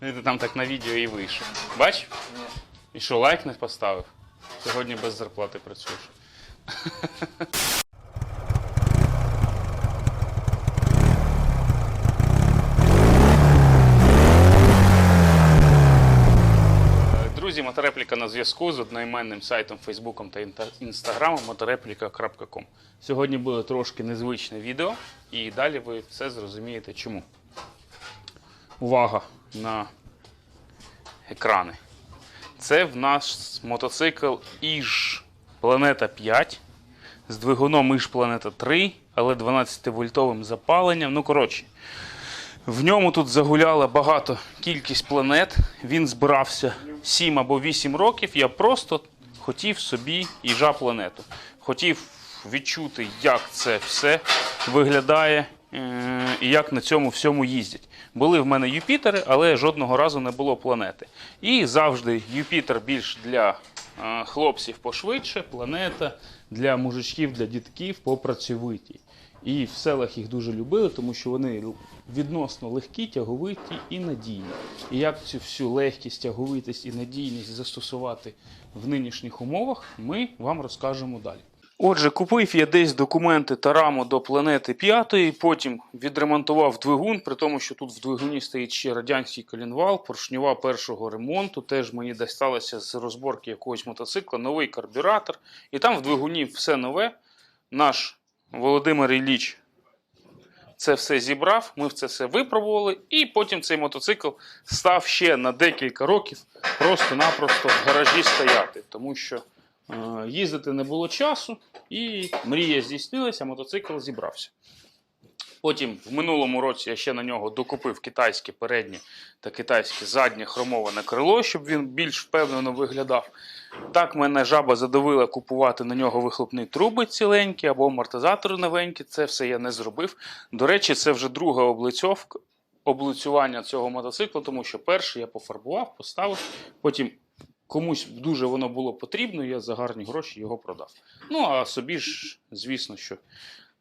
Ти там так на відео і вийшов. Бач? І що, лайк не поставив? Сьогодні без зарплати працюєш. Друзі, моторепліка на зв'язку з одноіменним сайтом, Фейсбуком та інстаграмом motoreplika.com. Сьогодні буде трошки незвичне відео, і далі ви все зрозумієте чому. Увага на екрани. Це в нас мотоцикл Іж Планета 5 з двигуном Іж Планета 3, але 12-вольтовим запаленням. Ну, коротше, в ньому тут загуляла багато кількість планет. Він збирався 7 або 8 років. Я просто хотів собі їжа планету. Хотів відчути, як це все виглядає і як на цьому всьому їздять. Були в мене Юпітери, але жодного разу не було планети. І завжди Юпітер більш для е, хлопців пошвидше, планета для мужичків, для дітків попрацьовитій. І в селах їх дуже любили, тому що вони відносно легкі, тяговиті і надійні. І як цю всю легкість, тяговитість і надійність застосувати в нинішніх умовах, ми вам розкажемо далі. Отже, купив я десь документи та раму до планети 5, потім відремонтував двигун, при тому, що тут в двигуні стоїть ще радянський колінвал, поршнева першого ремонту. Теж мені досталося з розборки якогось мотоцикла, новий карбюратор. І там в двигуні все нове. Наш Володимир Ілліч це все зібрав, ми це все випробували, і потім цей мотоцикл став ще на декілька років просто-напросто в гаражі стояти, тому що їздити не було часу, і мрія здійснилася, мотоцикл зібрався. Потім в минулому році я ще на нього докупив китайське переднє та китайське заднє хромоване крило, щоб він більш впевнено виглядав. Так мене жаба задавила купувати на нього вихлопні труби ціленькі або амортизатори новенькі. Це все я не зробив. До речі, це вже друга облицьовка, облицювання цього мотоциклу, тому що перший я пофарбував, поставив, потім. Комусь дуже воно було потрібно, я за гарні гроші його продав. Ну а собі ж, звісно, що е,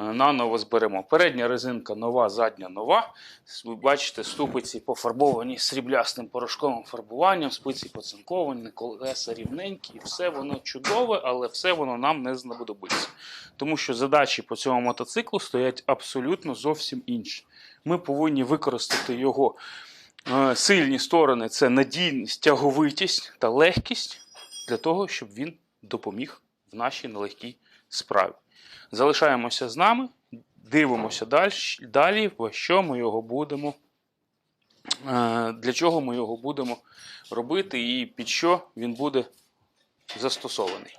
наново зберемо. Передня резинка нова, задня нова. Ви бачите, ступиці пофарбовані сріблястим порошковим фарбуванням, спиці поцинковані, колеса рівненькі, і все воно чудове, але все воно нам не знадобиться. Тому що задачі по цьому мотоциклу стоять абсолютно зовсім інші. Ми повинні використати його сильні сторони це надійність, тяговитість та легкість для того, щоб він допоміг в нашій нелегкій справі. Залишаємося з нами, дивимося далі, далі що ми його будемо, е, для чого ми його будемо робити і під що він буде застосований.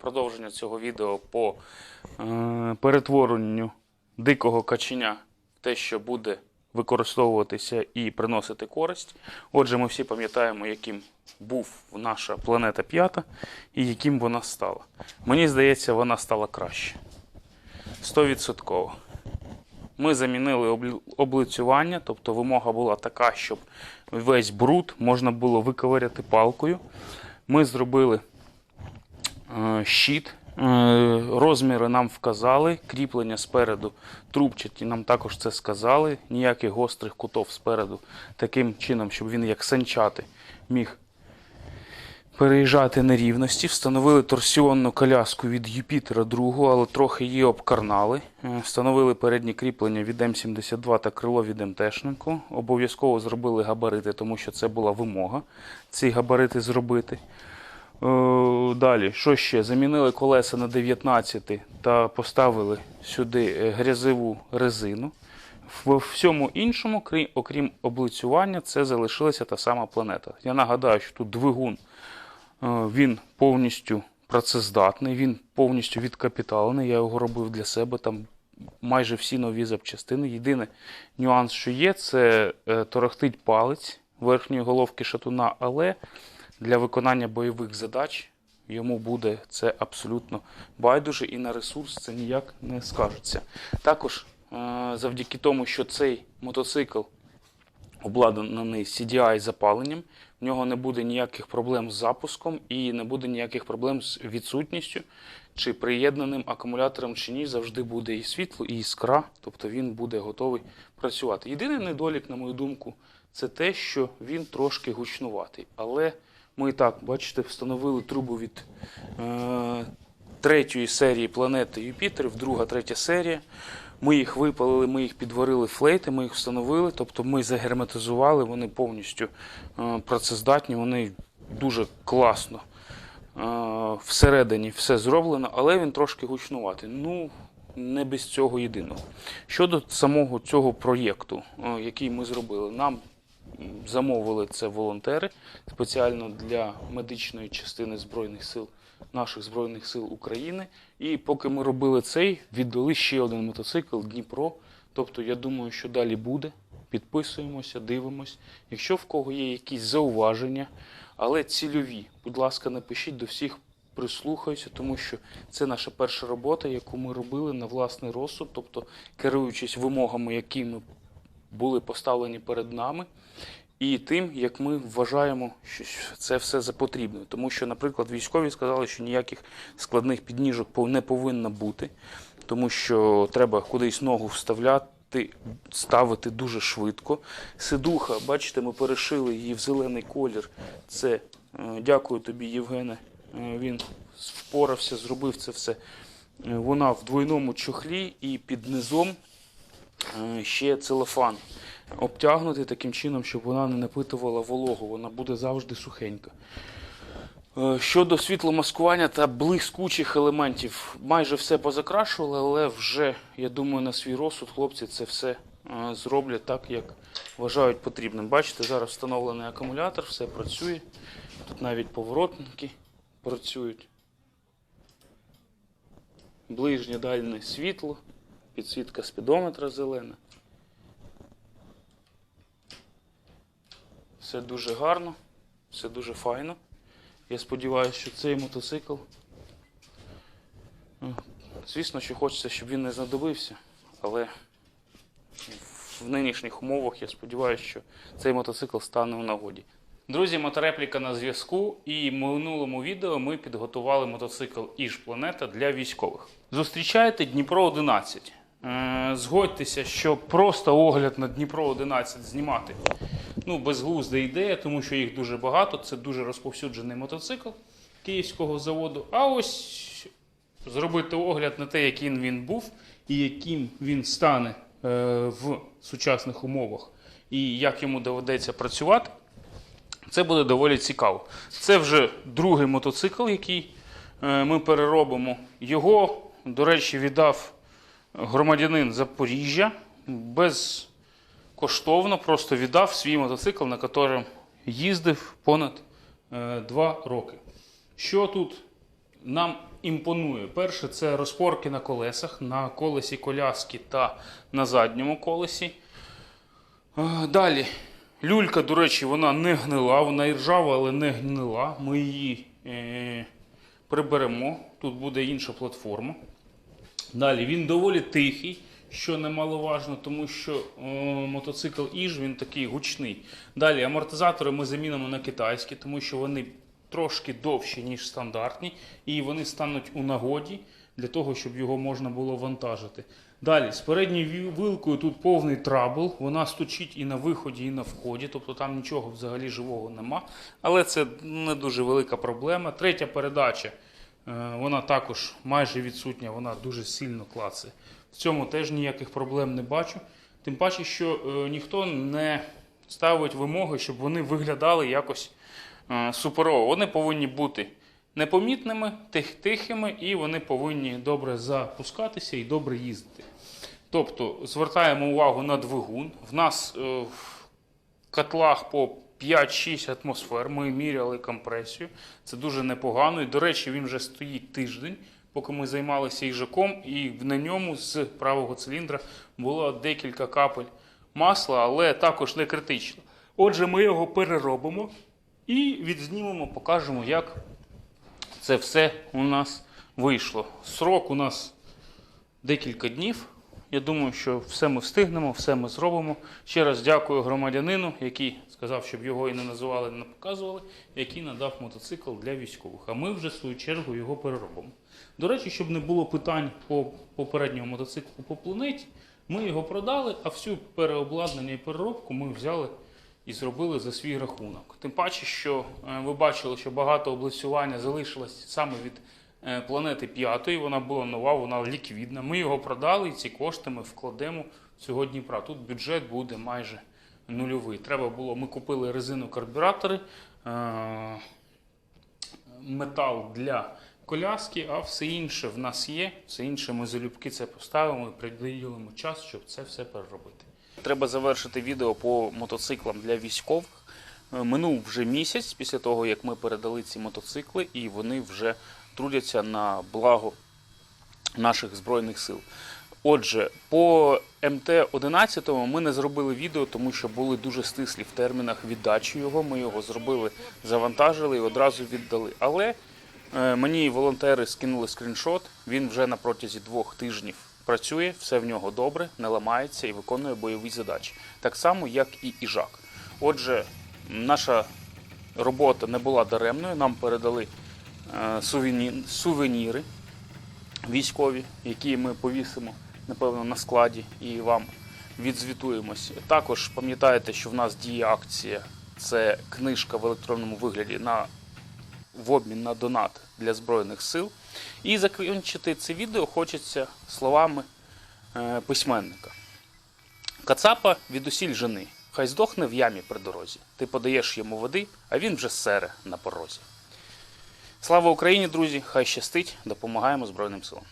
Продовження цього відео по е, перетворенню дикого каченя в те, що буде використовуватися і приносити користь. Отже, ми всі пам'ятаємо, яким був наша планета п'ята і яким вона стала. Мені здається, вона стала краще. 100%. Ми замінили облицювання, тобто вимога була така, щоб весь бруд можна було виковиряти палкою. Ми зробили е, щит. Е, Розміри нам вказали, кріплення спереду трубчаті нам також це сказали. Ніяких гострих кутов спереду, таким чином, щоб він як санчати міг переїжджати нерівності. Встановили торсіонну коляску від Юпітера 2, але трохи її обкарнали. Е, Встановили передні кріплення від М72 та крило від МТшнику. Обов'язково зробили габарити, тому що це була вимога ці габарити зробити. Е, Далі, що ще? Замінили колеса на 19 та поставили сюди е, грязеву резину. В всьому іншому, крім, окрім облицювання, це залишилася та сама планета. Я нагадаю, що тут двигун е, він повністю працездатний, він повністю відкапіталений. Я його робив для себе. Там майже всі нові запчастини. Єдиний нюанс, що є, це торохтить палець верхньої головки шатуна, але для виконання бойових задач йому буде це абсолютно байдуже і на ресурс це ніяк не скажеться. Також е, завдяки тому, що цей мотоцикл обладнаний CDI запаленням, в нього не буде ніяких проблем з запуском і не буде ніяких проблем з відсутністю чи приєднаним акумулятором чи ні, завжди буде і світло, і іскра, тобто він буде готовий працювати. Єдиний недолік, на мою думку, це те, що він трошки гучнуватий. Але ми так, бачите, встановили трубу від е, третьої серії планети Юпітер, в друга, третя серія. Ми їх випалили, ми їх підварили флейти, ми їх встановили, тобто ми загерметизували, вони повністю е, працездатні, вони дуже класно. Е, всередині все зроблено, але він трошки гучнуватий. Ну, не без цього єдиного. Щодо самого цього проєкту, е, який ми зробили, нам замовили це волонтери спеціально для медичної частини Збройних сил наших Збройних сил України. І поки ми робили цей, віддали ще один мотоцикл Дніпро. Тобто, я думаю, що далі буде. Підписуємося, дивимось. Якщо в кого є якісь зауваження, але цільові, будь ласка, напишіть до всіх, прислухаюся, тому що це наша перша робота, яку ми робили на власний розсуд, тобто керуючись вимогами, які ми були поставлені перед нами, і тим, як ми вважаємо, що це все за потрібне. Тому що, наприклад, військові сказали, що ніяких складних підніжок не повинно бути, тому що треба кудись ногу вставляти, ставити дуже швидко. Сидуха, бачите, ми перешили її в зелений колір. Це е, дякую тобі, Євгене. Е, Він впорався, зробив це все. Е, Вона в двойному чохлі і під низом ще целофан обтягнутий таким чином, щоб вона не напитувала вологу, вона буде завжди сухенька. Е, Щодо світломаскування та блискучих елементів, майже все позакрашували, але вже, я думаю, на свій розсуд хлопці це все е, зроблять так, як вважають потрібним. Бачите, зараз встановлений акумулятор, все працює. Тут навіть поворотники працюють. Ближнє дальне світло, підсвітка спідометра зелена. Все дуже гарно, все дуже файно. Я сподіваюся, що цей мотоцикл. е, Звісно, що хочеться, щоб він не знадобився, але в нинішніх умовах я сподіваюся, що цей мотоцикл стане у нагоді. Друзі, моторепліка на зв'язку. І в минулому відео ми підготували мотоцикл Іж Планета для військових. Зустрічаєте Дніпро 11. Е, Згодьтеся, що просто огляд на Дніпро 11 знімати ну, безглузда ідея, тому що їх дуже багато. Це дуже розповсюджений мотоцикл київського заводу. А ось зробити огляд на те, яким він був і яким він стане е, в сучасних умовах, і як йому доведеться працювати. Це буде доволі цікаво. Це вже другий мотоцикл, який е, ми переробимо. Його, до речі, віддав громадянин Запоріжжя безкоштовно, просто віддав свій мотоцикл, на якому їздив понад е, два роки. Що тут нам імпонує? Перше, це розпорки на колесах, на колесі коляски та на задньому колесі. Е, Далі. Люлька, до речі, вона не гнила, вона і ржава, але не гнила. Ми її е, приберемо. Тут буде інша платформа. Далі він доволі тихий, що немаловажно, тому що е, мотоцикл Іж він такий гучний. Далі амортизатори ми замінимо на китайські, тому що вони трошки довші, ніж стандартні, і вони стануть у нагоді для того, щоб його можна було вантажити. Далі, з передньою вилкою тут повний трабл, вона стучить і на виході, і на вході, тобто там нічого взагалі живого нема. Але це не дуже велика проблема. Третя передача, вона також майже відсутня, вона дуже сильно клацає. В цьому теж ніяких проблем не бачу. Тим паче, що е, ніхто не ставить вимоги, щоб вони виглядали якось е, суперово. Вони повинні бути непомітними, тих, тихими, і вони повинні добре запускатися і добре їздити. Тобто звертаємо увагу на двигун. В нас е, в котлах по 5-6 атмосфер. Ми міряли компресію. Це дуже непогано. І, до речі, він вже стоїть тиждень, поки ми займалися їжаком, і на ньому з правого циліндра було декілька капель масла, але також не критично. Отже, ми його переробимо і відзнімемо, покажемо, як це все у нас вийшло. Срок у нас декілька днів. Я думаю, що все ми встигнемо, все ми зробимо. Ще раз дякую громадянину, який сказав, щоб його і не називали, не показували, який надав мотоцикл для військових. А ми вже в свою чергу його переробимо. До речі, щоб не було питань по попередньому мотоциклу по планеті, ми його продали, а всю переобладнання і переробку ми взяли і зробили за свій рахунок. Тим паче, що е, ви бачили, що багато облицювання залишилось саме від планети п'ятої. Вона була нова, вона ліквідна. Ми його продали, і ці кошти ми вкладемо цього Дніпра. Тут бюджет буде майже нульовий. Треба було, ми купили резину карбюратори, е, метал для коляски, а все інше в нас є. Все інше ми залюбки це поставимо і приділимо час, щоб це все переробити. Треба завершити відео по мотоциклам для військових. Е, Минув вже місяць після того, як ми передали ці мотоцикли, і вони вже трудяться на благо наших збройних сил. Отже, по МТ-11 ми не зробили відео, тому що були дуже стислі в термінах віддачі його. Ми його зробили, завантажили і одразу віддали. Але е, мені волонтери скинули скріншот. Він вже на протязі двох тижнів працює, все в нього добре, не ламається і виконує бойові задачі. Так само, як і Іжак. Отже, наша робота не була даремною. Нам передали сувеніри військові, які ми повісимо, напевно, на складі і вам відзвітуємось. Також пам'ятаєте, що в нас діє акція. Це книжка в електронному вигляді на в обмін на донат для Збройних сил. І закінчити це відео хочеться словами е, письменника. Кацапа від усіль жени. Хай здохне в ямі при дорозі. Ти подаєш йому води, а він вже сере на порозі. Слава Україні, друзі! Хай щастить, допомагаємо Збройним силам.